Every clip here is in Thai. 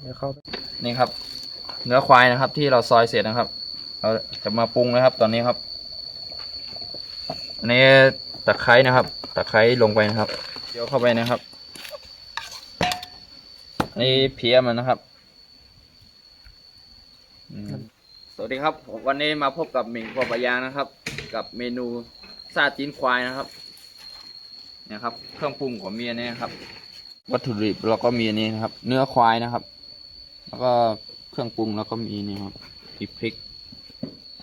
เดี๋ยวเข้านี่ครับ เนื้อควายนะครับ ที่เราซอยเสร็จนะครับ เราจะมาปรุงนะครับ ตอนนี้ครับอันนี้ตะไคร้นะครับ ตะไคร้ลงไปนะครับเดี๋ยวเข้าไปนะครับอันนี้เพียมันนะครับสวัสดีครับวันนี้มาพบกับหมิงกบปยางนะครับ กับเมนูซาจีนควายนะครับเนี่ยครับ เครื่องปรุงของเมีอันนี้นะครับ วัตถุดิบเราก็มีอันนี้นะครับ เนื้อควายนะครับ แล้วก็เครื่องปรุงแล้วก็มีนี่ครับมีพริก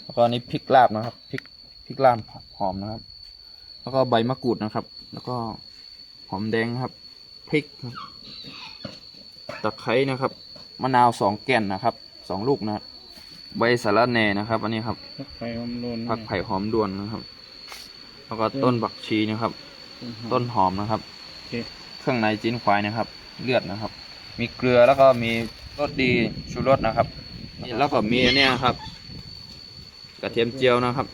แล้วก็นี่พริกลาบนะครับพริกพริกลาบหอมนะครับ แล้วก็ใบมะกรูดนะครับ แล้วก็หอมแดงครับพริกครับตะไคร้นะครับมะนาวสองแก่นนะครับสองลูกนะครับใบสะระแหน่นะครับ อันนี้ครับพักไฟหอมโลนผักไผ่หอมด่วนนะครับ แล้วก็ต้นบักชีนะครับ ต้นหอมนะครับโอ เครื่องในจิ้นควายนะครับ เลือดนะครับ มีเกลือแล้วก็มีรสดีชูรสนะครับแล้วก็มีเนี้ยครับ กระเทียมเจียวนะครับ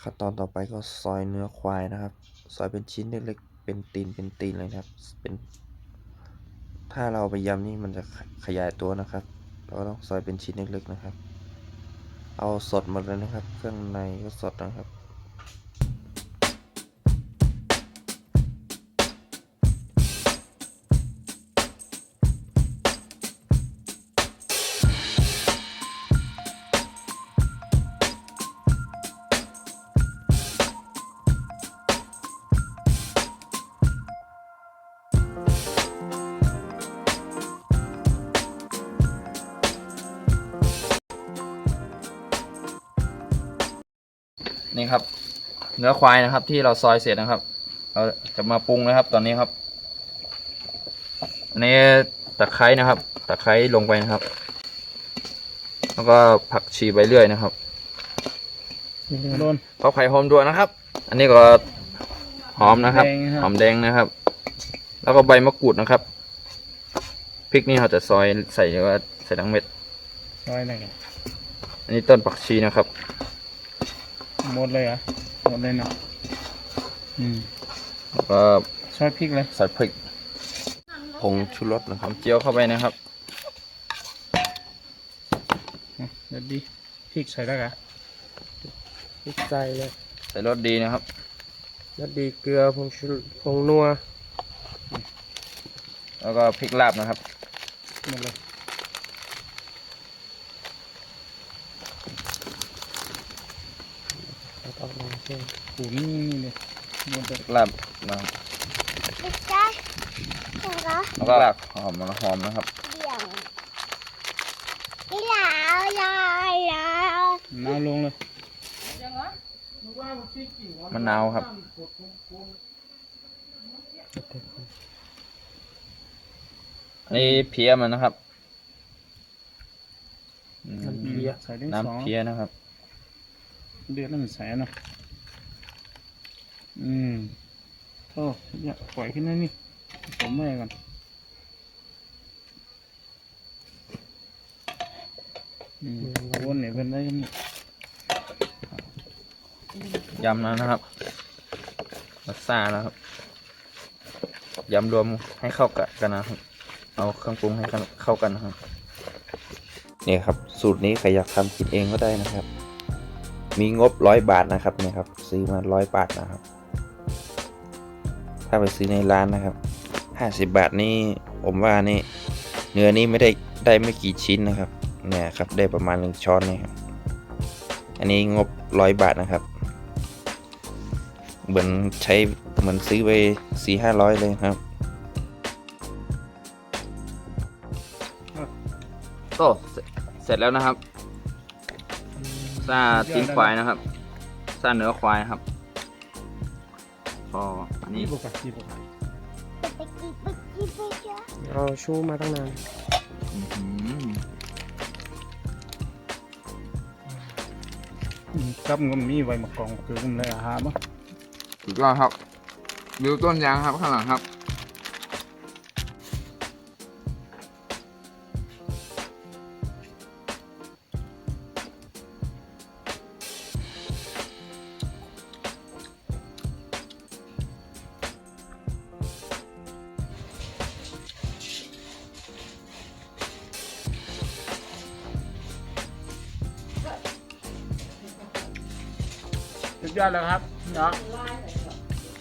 ขั้นตอนต่อไปก็ซอยเนื้อควายนะครับ ซอยเป็นชิ้นเล็กๆเป็นตีนเป็นตีนเลยนะครับ เป็น ถ้าเราไปยำนี่มันจะขขยายตัวนะครับ เราก็ต้องซอยเป็นชิ้นเล็กๆนะครับ เอาสดหมดเลยนะครับ เครื่องในก็สดนะครับ นี่ครับ เนื้อควายนะครับ ที่เราซอยเสร็จนะครับ เราจะมาปรุงนะครับ ตอนนี้ครับ อันนี้ตะไคร้นะครับ ตะไคร้ลงไปนะครับ แล้วก็ผักชีใบเลื่อยนะครับโลนผักไผ่หอมด่วนนะครับ อันนี้ก็หอมนะครับแดงนะครับ หอมแดงนะครับ แล้วก็ใบมะกรูดนะครับพริกนี่เราจะซอยใส่หรือว่าใส่ทั้งเม็ดซอยอะไรกันอันนี้ต้นผักชีนะครับ หมดเลยเหรอะหมดเลยเนาะอืมแล้วก็ซอยพริกเลย ใส่พริกผงชูรสนะคหรัอบมเจียวเข้าไปนะครับ อะเดี๋ยวดิพริกใส่ได้กะพริกใส่เลยใส่รสดีนะครับ แล้วดีเกลือผงชูผงนัวแล้วก็พริกลาบนะครับ หมดเลย แล้วก็ลองเส้นขูดนี่นี่เลยหมดเลยพริกลาบนะครับไม่ใช่ถูกเหรอแล้วก็รากหอมหอมนะครับเดี่ยวนี่ลาวลาวลาวน้ำลงเลย มะนาวครับ อันนี้เพี้ยมันนะครับอืมอืมใส่ได้สอง น้ำเพี้ยนะครับ เดือดแล้วมันใส่เนะอืมโอ้ยปล่อยขึ้นได้นี่ผมไม่ก่อนอืมวนเนี่ยเป็นได้กันนี่ยำนะครับมัสซานะครับยำรวมให้เข้ากันนะครับ เอาเครื่องปรุงให้เข้ากันนะครับ เนี่ยครับ สูตรนี้ใครอยากทำกินเองก็ได้นะครับ มีงบร้อยบาทนะครับเนี่ยครับ ซื้อมาร้อยบาทนะครับ ถ้าไปซื้อในร้านนะครับห้าสิบบาทนี่ผมว่านี่เนื้อนี่ไม่ได้ได้ไม่กี่ชิ้นนะครับเนี่ยครับได้ประมาณหนึ่งช้อนนี่ครับอันนี้งบร้อยบาทนะครับ เหมือนใช้เหมือนซื้อไปสี่ห้าร้อยเลยครับก็เสร็จเสร็จแล้วนะครับ ซาตีนควายนะครับซาเนื้อควายนะครับก็อันนี้นี่ปกติปกติไปกินไปกินไปเจอเอาชูมาตั้งนานอื้อหืออืมครับมันก็มีไว้มากองคือมันเลยอาหารมั้งสุดยอดครับดูต้นยางครับข้างหลังครับ ยอดแล้วครับเนาะ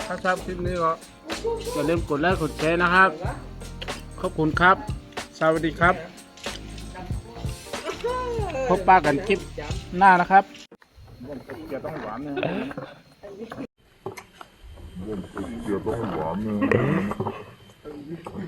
ถ้าชอบคลิปนี้ก็อย่าลืมกดไลค์กดแชร์นะครับ ขอบคุณครับ สวัสดีครับ พบปะกันคลิปหน้านะครับจะต้องหวานนะเดี๋ยวต้องหวานเลย